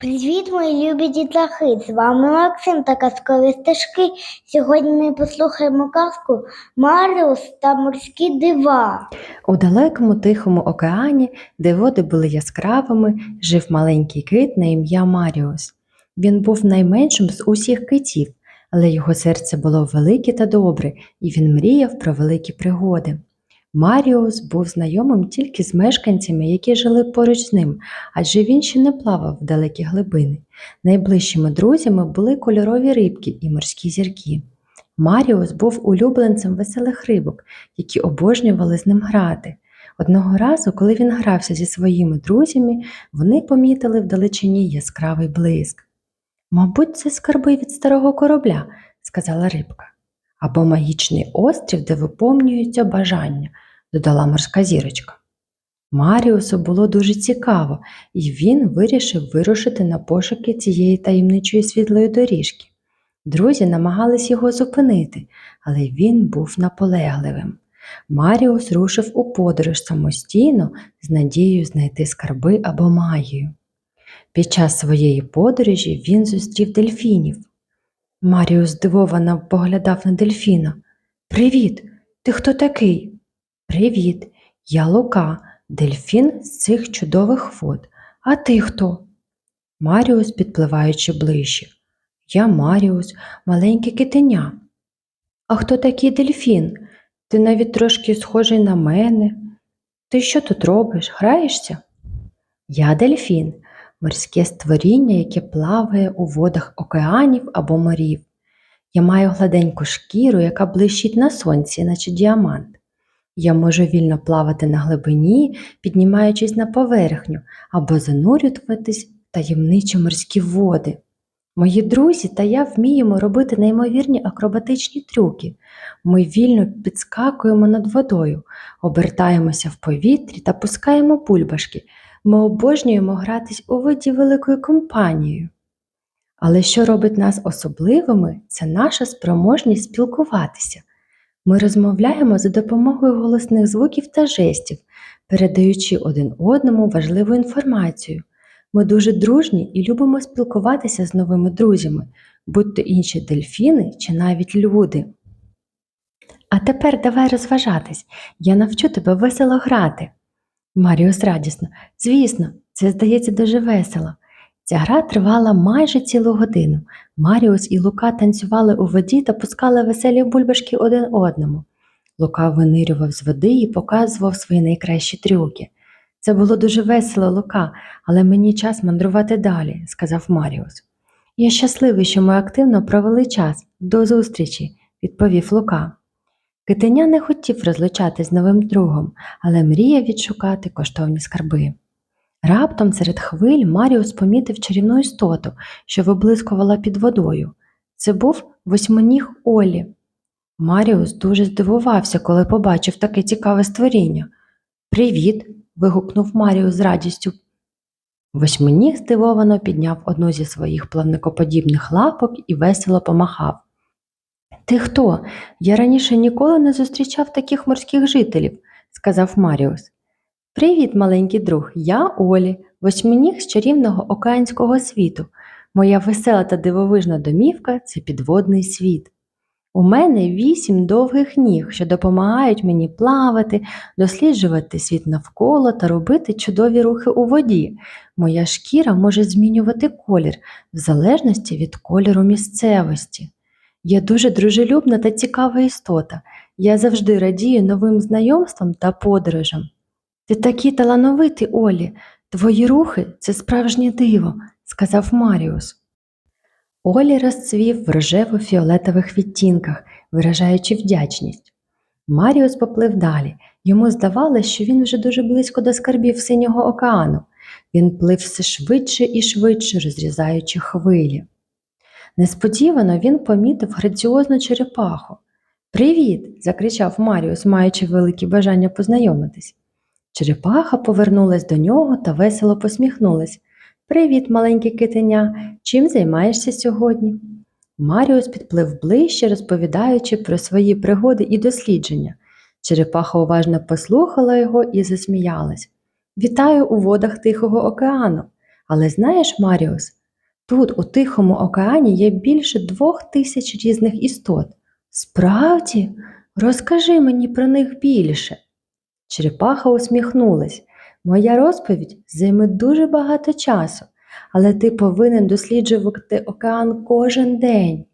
Привіт, мої любі дітлахи! З вами Максим та казкові стежки. Сьогодні ми послухаємо казку Маріус та морські дива. У далекому тихому океані, де води були яскравими, жив маленький кит на ім'я Маріус. Він був найменшим з усіх китів, але його серце було велике та добре, і він мріяв про великі пригоди. Маріус був знайомим тільки з мешканцями, які жили поруч з ним, адже він ще не плавав в далекі глибини. Найближчими друзями були кольорові рибки і морські зірки. Маріус був улюбленцем веселих рибок, які обожнювали з ним грати. Одного разу, коли він грався зі своїми друзями, вони помітили вдалечині яскравий блиск. Мабуть, це скарби від старого корабля, сказала рибка. Або магічний острів, де виповнюються бажання, додала морська зірочка. Маріусу було дуже цікаво, і він вирішив вирушити на пошуки цієї таємничої світлої доріжки. Друзі намагались його зупинити, але він був наполегливим. Маріус рушив у подорож самостійно з надією знайти скарби або магію. Під час своєї подорожі він зустрів дельфінів. Маріус здивовано поглядав на дельфіна. Привіт, ти хто такий? Привіт, я Лука, дельфін з цих чудових вод. А ти хто? Маріус, підпливаючи ближче. Я Маріус, маленьке китеня. А хто такий дельфін? Ти навіть трошки схожий на мене. Ти що тут робиш? Граєшся? Я дельфін, морське створіння, яке плаває у водах океанів або морів. Я маю гладеньку шкіру, яка блищить на сонці, наче діамант. Я можу вільно плавати на глибині, піднімаючись на поверхню або занурюватись в таємничі морські води. Мої друзі та я вміємо робити неймовірні акробатичні трюки. Ми вільно підскакуємо над водою, обертаємося в повітрі та пускаємо бульбашки. Ми обожнюємо гратись у воді великою компанією. Але що робить нас особливими, це наша спроможність спілкуватися. Ми розмовляємо за допомогою голосних звуків та жестів, передаючи один одному важливу інформацію. Ми дуже дружні і любимо спілкуватися з новими друзями, будь то інші дельфіни чи навіть люди. А тепер давай розважатись, я навчу тебе весело грати. Маріус радісно. Звісно, це здається дуже весело. Ця гра тривала майже цілу годину. Маріус і Лука танцювали у воді та пускали веселі бульбашки один одному. Лука винирював з води і показував свої найкращі трюки. Це було дуже весело, Лука, але мені час мандрувати далі, сказав Маріус. Я щасливий, що ми активно провели час. До зустрічі, відповів Лука. Китеня не хотів розлучатись з новим другом, але мріяв відшукати коштовні скарби. Раптом серед хвиль Маріус помітив чарівну істоту, що виблискувала під водою. Це був восьминіг Олі. Маріус дуже здивувався, коли побачив таке цікаве створіння. Привіт. вигукнув Маріус з радістю. Восьминіг здивовано підняв одну зі своїх плавникоподібних лапок і весело помахав. Ти хто? Я раніше ніколи не зустрічав таких морських жителів, сказав Маріус. Привіт, маленький друг, я Олі, восьминіг з чарівного океанського світу. Моя весела та дивовижна домівка це підводний світ. У мене вісім довгих ніг, що допомагають мені плавати, досліджувати світ навколо та робити чудові рухи у воді. Моя шкіра може змінювати колір в залежності від кольору місцевості. Я дуже дружелюбна та цікава істота. Я завжди радію новим знайомствам та подорожам. Ти такий талановитий, Олі, твої рухи це справжнє диво, сказав Маріус. Олі розцвів в рожево-фіолетових відтінках, виражаючи вдячність. Маріус поплив далі. Йому здавалося, що він вже дуже близько до скарбів синього океану. Він плив все швидше і швидше, розрізаючи хвилі. Несподівано він помітив граціозну черепаху. Привіт! закричав Маріус, маючи велике бажання познайомитись. Черепаха повернулась до нього та весело посміхнулась. Привіт, маленьке китеня, чим займаєшся сьогодні? Маріус підплив ближче, розповідаючи про свої пригоди і дослідження. Черепаха уважно послухала його і засміялась. Вітаю у водах Тихого океану. Але знаєш, Маріус, тут, у Тихому океані, є більше двох тисяч різних істот. Справді, розкажи мені про них більше. Черепаха усміхнулась. Моя розповідь займе дуже багато часу, але ти повинен досліджувати океан кожен день.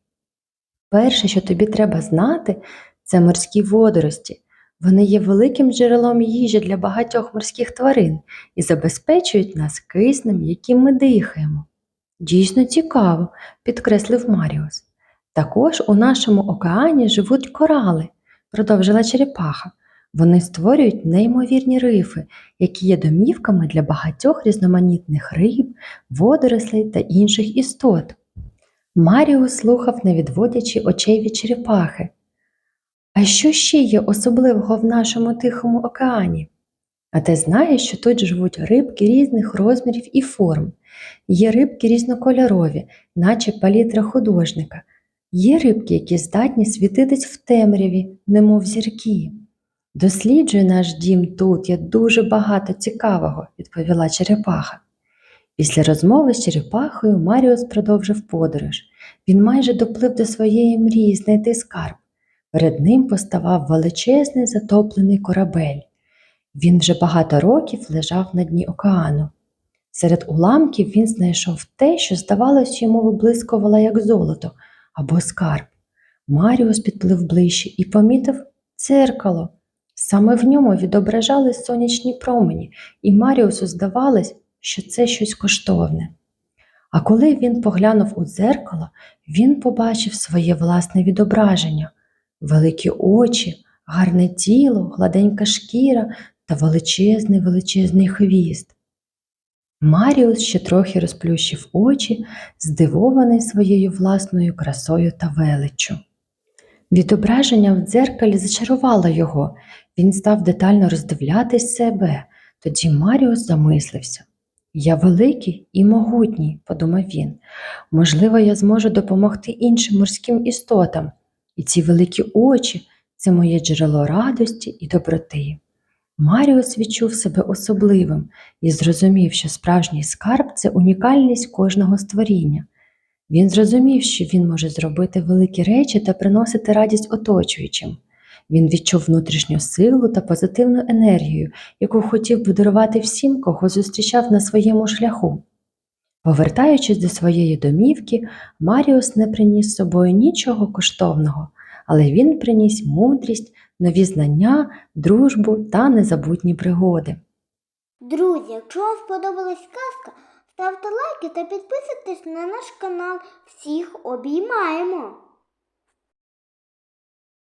Перше, що тобі треба знати, це морські водорості. Вони є великим джерелом їжі для багатьох морських тварин і забезпечують нас киснем, яким ми дихаємо. Дійсно цікаво, підкреслив Маріус. Також у нашому океані живуть корали, продовжила черепаха. Вони створюють неймовірні рифи, які є домівками для багатьох різноманітних риб, водорослей та інших істот. Маріус слухав, не відводячи очей від черепахи. А що ще є особливого в нашому Тихому океані? А ти знаєш, що тут живуть рибки різних розмірів і форм. Є рибки різнокольорові, наче палітра художника. Є рибки, які здатні світитись в темряві, немов зірки. Досліджує наш дім тут, є дуже багато цікавого, відповіла черепаха. Після розмови з черепахою Маріус продовжив подорож. Він майже доплив до своєї мрії знайти скарб. Перед ним поставав величезний затоплений корабель. Він вже багато років лежав на дні океану. Серед уламків він знайшов те, що, здавалось, йому виблискувало як золото або скарб. Маріус підплив ближче і помітив дзеркало. Саме в ньому відображались сонячні промені, і Маріусу здавалось, що це щось коштовне. А коли він поглянув у дзеркало, він побачив своє власне відображення, великі очі, гарне тіло, гладенька шкіра та величезний величезний хвіст. Маріус ще трохи розплющив очі, здивований своєю власною красою та величчю. Відображення в дзеркалі зачарувало його, він став детально роздивлятись себе. Тоді Маріус замислився. Я великий і могутній, подумав він. Можливо, я зможу допомогти іншим морським істотам, і ці великі очі це моє джерело радості і доброти. Маріус відчув себе особливим і зрозумів, що справжній скарб це унікальність кожного створіння. Він зрозумів, що він може зробити великі речі та приносити радість оточуючим. Він відчув внутрішню силу та позитивну енергію, яку хотів би дарувати всім, кого зустрічав на своєму шляху. Повертаючись до своєї домівки, Маріус не приніс з собою нічого коштовного, але він приніс мудрість, нові знання, дружбу та незабутні пригоди. Друзі, якщо вам сподобалась казка, ставте лайки та підписуйтесь на наш канал. Всіх обіймаємо!